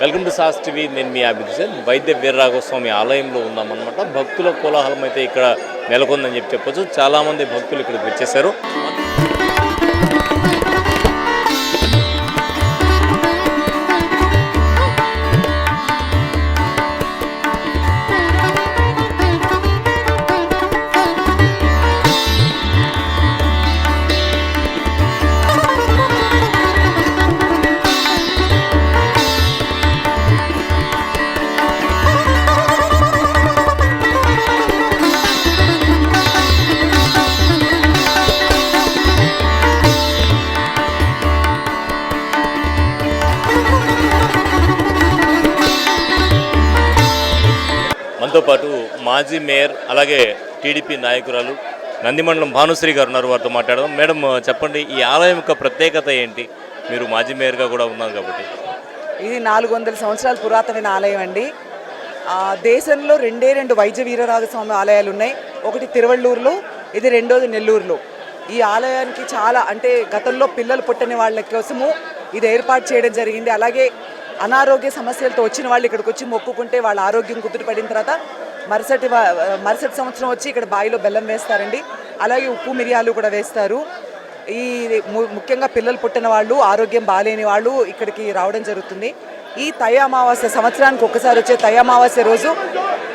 Welcome to sauce TV. నేను మీ అభిజిత్. వైద్య వీరరాఘవస్వామి ఆలయంలో ఉన్నామన్నమాట. భక్తుల కోలాహలం అయితే ఇక్కడ నెలకొందని చెప్పి చెప్పొచ్చు. చాలామంది భక్తులు ఇక్కడికి వచ్చేసారు వారితో పాటు మాజీ మేయర్ అలాగే టీడీపీ నాయకురాలు నందిమండలం భానుశ్రీ గారు ఉన్నారు వారితో మాట్లాడదాం. మేడం చెప్పండి ఈ ఆలయం యొక్క ప్రత్యేకత ఏంటి? మీరు మాజీ మేయర్గా కూడా ఉన్నారు కాబట్టి. ఇది నాలుగు వందల సంవత్సరాల పురాతనమైన ఆలయం అండి. ఆ, దేశంలో రెండే రెండు వైద్య వీరరాజస్వామి ఆలయాలు ఉన్నాయి. ఒకటి తిరువళ్ళూరులో ఇది రెండోది నెల్లూరులో. ఈ ఆలయానికి చాలా అంటే గతంలో పిల్లలు పుట్టని వాళ్ళ కోసము ఇది ఏర్పాటు చేయడం జరిగింది. అలాగే అనారోగ్య సమస్యలతో వచ్చిన వాళ్ళు ఇక్కడికి వచ్చి మొక్కుకుంటే వాళ్ళ ఆరోగ్యం కుదుటపడిన తర్వాత మరుసటి మరుసటి సంవత్సరం వచ్చి ఇక్కడ బావిలో బెల్లం వేస్తారండి. అలాగే ఉప్పు మిరియాలు కూడా వేస్తారు. ఈ ము- ముఖ్యంగా పిల్లలు పుట్టిన వాళ్ళు ఆరోగ్యం బాగాలేని వాళ్ళు ఇక్కడికి రావడం జరుగుతుంది. ఈ తయ అమావాస్య సంవత్సరానికి ఒక్కసారి వచ్చే తయ అమావాస్య రోజు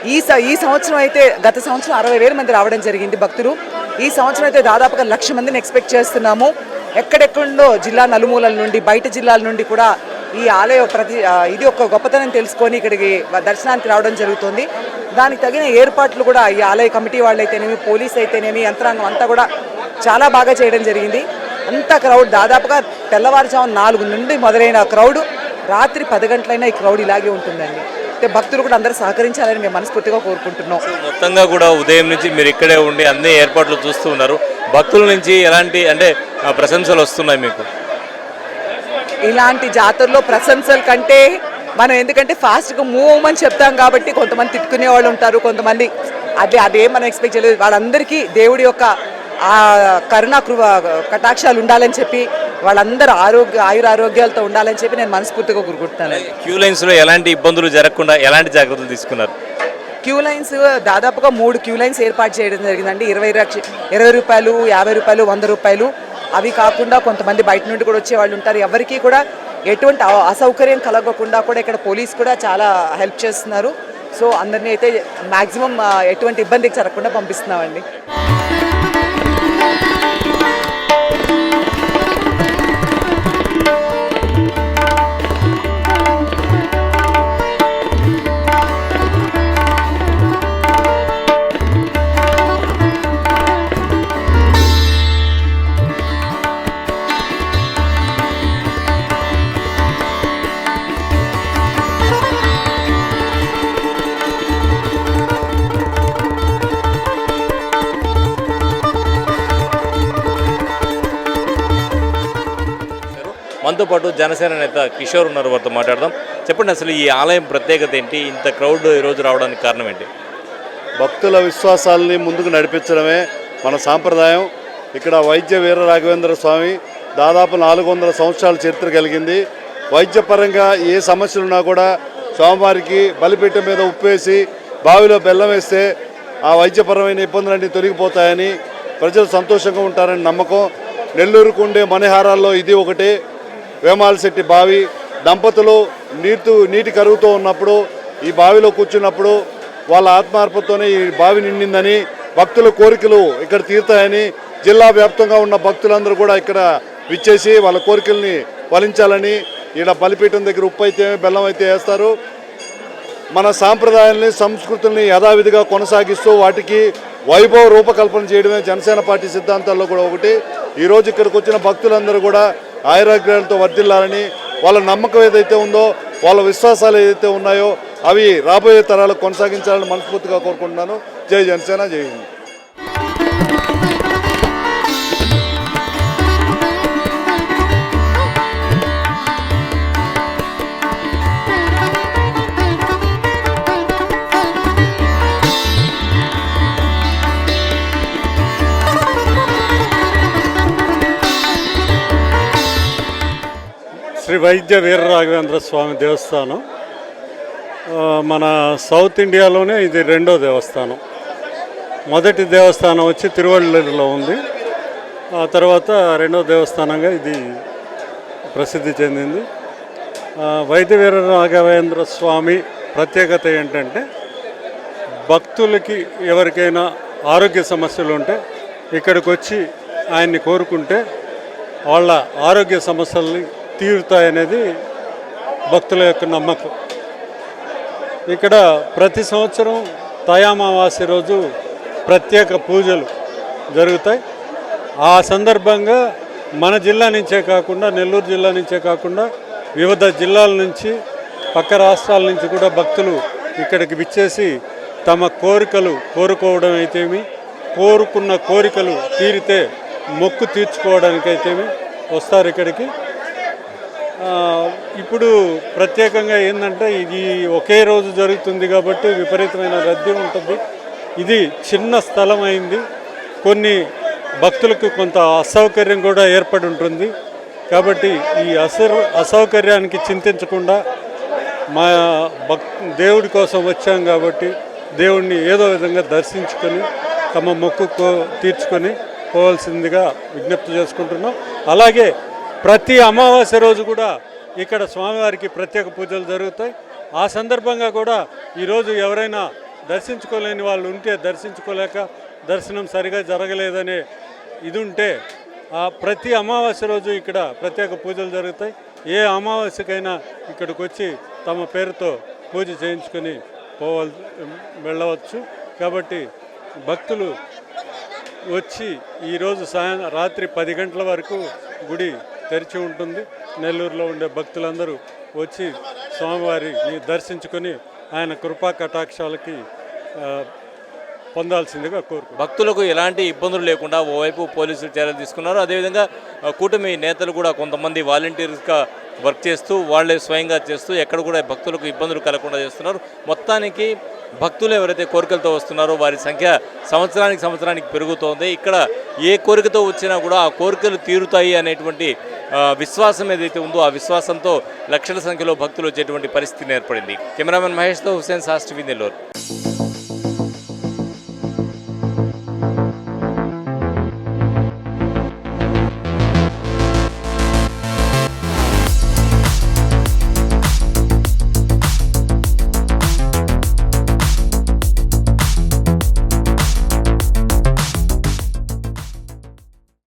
ఈ స ఈ సంవత్సరం అయితే గత సంవత్సరం అరవై వేల మంది రావడం జరిగింది భక్తులు. ఈ సంవత్సరం అయితే దాదాపుగా లక్ష మందిని ఎక్స్పెక్ట్ చేస్తున్నాము. ఎక్కడెక్కడో జిల్లా నలుమూలల నుండి బయట జిల్లాల నుండి కూడా ఈ ఆలయ ప్రతి ఇది ఒక గొప్పతనం తెలుసుకొని ఇక్కడికి దర్శనానికి రావడం జరుగుతుంది. దానికి తగిన ఏర్పాట్లు కూడా ఈ ఆలయ కమిటీ వాళ్ళు అయితేనేమి పోలీస్ అయితేనేమి యంత్రాంగం అంతా కూడా చాలా బాగా చేయడం జరిగింది. అంత క్రౌడ్ దాదాపుగా తెల్లవారుజాము నాలుగు నుండి మొదలైన క్రౌడ్ రాత్రి పది గంటలైనా ఈ క్రౌడ్ ఇలాగే ఉంటుందండి. అంటే భక్తులు కూడా అందరూ సహకరించాలని మేము మనస్ఫూర్తిగా కోరుకుంటున్నాం. మొత్తంగా కూడా ఉదయం నుంచి మీరు ఇక్కడే ఉండి అన్ని ఏర్పాట్లు చూస్తూ ఉన్నారు. భక్తుల నుంచి ఎలాంటి అంటే ప్రశంసలు వస్తున్నాయి మీకు? ఇలాంటి జాతరలో ప్రశంసల కంటే మనం ఎందుకంటే ఫాస్ట్గా మూవ్ అవ్వమని చెప్తాం కాబట్టి కొంతమంది తిట్టుకునే వాళ్ళు ఉంటారు కొంతమంది అదే అదేం మనం ఎక్స్పెక్ట్ చేయలేదు. వాళ్ళందరికీ దేవుడి యొక్క ఆ కరుణా కృప కటాక్షాలు ఉండాలని చెప్పి వాళ్ళందరూ ఆరోగ్య ఆయుర ఆరోగ్యాలతో ఉండాలని చెప్పి నేను మనస్ఫూర్తిగా కోరుకుంటున్నాను క్యూ లైన్స్లో ఎలాంటి ఇబ్బందులు జరగకుండా ఎలాంటి జాగ్రత్తలు తీసుకున్నారు? క్యూ లైన్స్ దాదాపుగా మూడు క్యూ లైన్స్ ఏర్పాటు చేయడం జరిగిందండి. ఇరవై లక్ష ఇరవై రూపాయలు యాభై రూపాయలు వంద రూపాయలు అవి కాకుండా కొంతమంది బయట నుండి కూడా వచ్చే వాళ్ళు ఉంటారు. ఎవరికీ కూడా ఎటువంటి అసౌకర్యం కలగకుండా కూడా ఇక్కడ పోలీస్ కూడా చాలా హెల్ప్ చేస్తున్నారు. సో అందరినీ అయితే మ్యాక్సిమం ఎటువంటి ఇబ్బందికి జరగకుండా పంపిస్తున్నామండి. మనతో పాటు జనసేన నేత కిషోర్ ఉన్నారు వారితో మాట్లాడదాం. చెప్పండి అసలు ఈ ఆలయం ప్రత్యేకత ఏంటి? ఇంత క్రౌడ్ ఈరోజు రావడానికి కారణం ఏంటి? భక్తుల విశ్వాసాలని ముందుకు నడిపించడమే మన సాంప్రదాయం. ఇక్కడ వైద్య వీర రాఘవేంద్ర స్వామి దాదాపు నాలుగు వందల సంవత్సరాల చరిత్ర కలిగింది. వైద్యపరంగా ఏ సమస్యలు ఉన్నా కూడా స్వామివారికి బలిపీఠం మీద ఉప్పేసి బావిలో బెల్లం వేస్తే ఆ వైద్యపరమైన ఇబ్బందులన్నీ తొలగిపోతాయని ప్రజలు సంతోషంగా ఉంటారని నమ్మకం. నెల్లూరుకు ఉండే మణిహారాల్లో ఇది ఒకటి. వేమాలశెట్టి బావి దంపతులు నీటి నీటి కరుగుతూ ఉన్నప్పుడు ఈ బావిలో కూర్చున్నప్పుడు వాళ్ళ ఆత్మార్పతతోనే ఈ బావి నిండిందని భక్తుల కోరికలు ఇక్కడ తీరుతాయని జిల్లా వ్యాప్తంగా ఉన్న భక్తులందరూ కూడా ఇక్కడ విచ్చేసి వాళ్ళ కోరికల్ని ఫలించాలని ఈడ బలిపీఠం దగ్గర ఉప్పు అయితే బెల్లం అయితే వేస్తారు. మన సాంప్రదాయాల్ని సంస్కృతుల్ని యథావిధిగా కొనసాగిస్తూ వాటికి వైభవ రూపకల్పన చేయడమే జనసేన పార్టీ సిద్ధాంతాల్లో కూడా ఒకటి. ఈరోజు ఇక్కడికి వచ్చిన భక్తులందరూ కూడా ఆయురాగ్రహాలతో వర్ధిల్లాలని వాళ్ళ నమ్మకం ఏదైతే ఉందో వాళ్ళ విశ్వాసాలు ఏదైతే ఉన్నాయో అవి రాబోయే తరాలకు కొనసాగించాలని మనస్ఫూర్తిగా కోరుకుంటున్నాను. జై జనసేన జై హింద్. శ్రీ వైద్య వీరరాఘవేంద్ర స్వామి దేవస్థానం. మన సౌత్ ఇండియాలోనే ఇది రెండో దేవస్థానం. మొదటి దేవస్థానం వచ్చి తిరువళ్ళూరులో ఉంది. ఆ తర్వాత రెండో దేవస్థానంగా ఇది ప్రసిద్ధి చెందింది. వైద్య వీర రాఘవేంద్ర స్వామి ప్రత్యేకత ఏంటంటే భక్తులకి ఎవరికైనా ఆరోగ్య సమస్యలు ఉంటే ఇక్కడికి వచ్చి ఆయన్ని కోరుకుంటే వాళ్ళ ఆరోగ్య సమస్యల్ని తీరుతాయనేది భక్తుల యొక్క నమ్మకం. ఇక్కడ ప్రతి సంవత్సరం తయామావాస్య రోజు ప్రత్యేక పూజలు జరుగుతాయి. ఆ సందర్భంగా మన జిల్లా నుంచే కాకుండా నెల్లూరు జిల్లా నుంచే కాకుండా వివిధ జిల్లాల నుంచి పక్క రాష్ట్రాల నుంచి కూడా భక్తులు ఇక్కడికి విచ్చేసి తమ కోరికలు కోరుకోవడం అయితేమి కోరుకున్న కోరికలు తీరితే మొక్కు తీర్చుకోవడానికైతేమి వస్తారు ఇక్కడికి. ఇప్పుడు ప్రత్యేకంగా ఏంటంటే ఇది ఒకే రోజు జరుగుతుంది కాబట్టి విపరీతమైన రద్దీ ఉంటుంది. ఇది చిన్న స్థలం అయింది. కొన్ని భక్తులకు కొంత అసౌకర్యం కూడా ఏర్పడి ఉంటుంది. కాబట్టి ఈ అసౌ అసౌకర్యానికి చింతించకుండా మా భక్ దేవుడి కోసం వచ్చాం కాబట్టి దేవుడిని ఏదో విధంగా దర్శించుకొని తమ మొక్కు తీర్చుకొని పోవాల్సిందిగా విజ్ఞప్తి చేసుకుంటున్నాం. అలాగే ప్రతి అమావాస్య రోజు కూడా ఇక్కడ స్వామివారికి ప్రత్యేక పూజలు జరుగుతాయి. ఆ సందర్భంగా కూడా ఈరోజు ఎవరైనా దర్శించుకోలేని వాళ్ళు ఉంటే దర్శించుకోలేక దర్శనం సరిగా జరగలేదనే ఇది ఉంటే ఆ ప్రతి అమావాస్య రోజు ఇక్కడ ప్రత్యేక పూజలు జరుగుతాయి. ఏ అమావాస్యకైనా ఇక్కడికి వచ్చి తమ పేరుతో పూజ చేయించుకొని పోవల్ వెళ్ళవచ్చు. కాబట్టి భక్తులు వచ్చి ఈరోజు సాయం రాత్రి పది గంటల వరకు గుడి తెరిచి ఉంటుంది. నెల్లూరులో ఉండే భక్తులందరూ వచ్చి స్వామివారిని దర్శించుకొని ఆయన కృపా కటాక్షాలకి పొందాల్సిందిగా కోరు భక్తులకు ఎలాంటి ఇబ్బందులు లేకుండా ఓవైపు పోలీసులు చర్యలు తీసుకున్నారు. అదేవిధంగా కూటమి నేతలు కూడా కొంతమంది వాలంటీర్స్గా వర్క్ చేస్తూ వాళ్ళే స్వయంగా చేస్తూ ఎక్కడ కూడా భక్తులకు ఇబ్బందులు కలగకుండా చేస్తున్నారు. మొత్తానికి భక్తులు ఎవరైతే కోరికలతో వస్తున్నారో వారి సంఖ్య సంవత్సరానికి సంవత్సరానికి పెరుగుతోంది. ఇక్కడ ఏ కోరికతో వచ్చినా కూడా ఆ కోరికలు తీరుతాయి అనేటువంటి విశ్వాసం ఏదైతే ఉందో ఆ విశ్వాసంతో లక్షల సంఖ్యలో భక్తులు వచ్చేటువంటి పరిస్థితి ఏర్పడింది. కెమెరామెన్ మహేష్తో హుసేన్ శాస్త్రి నెల్లూరు.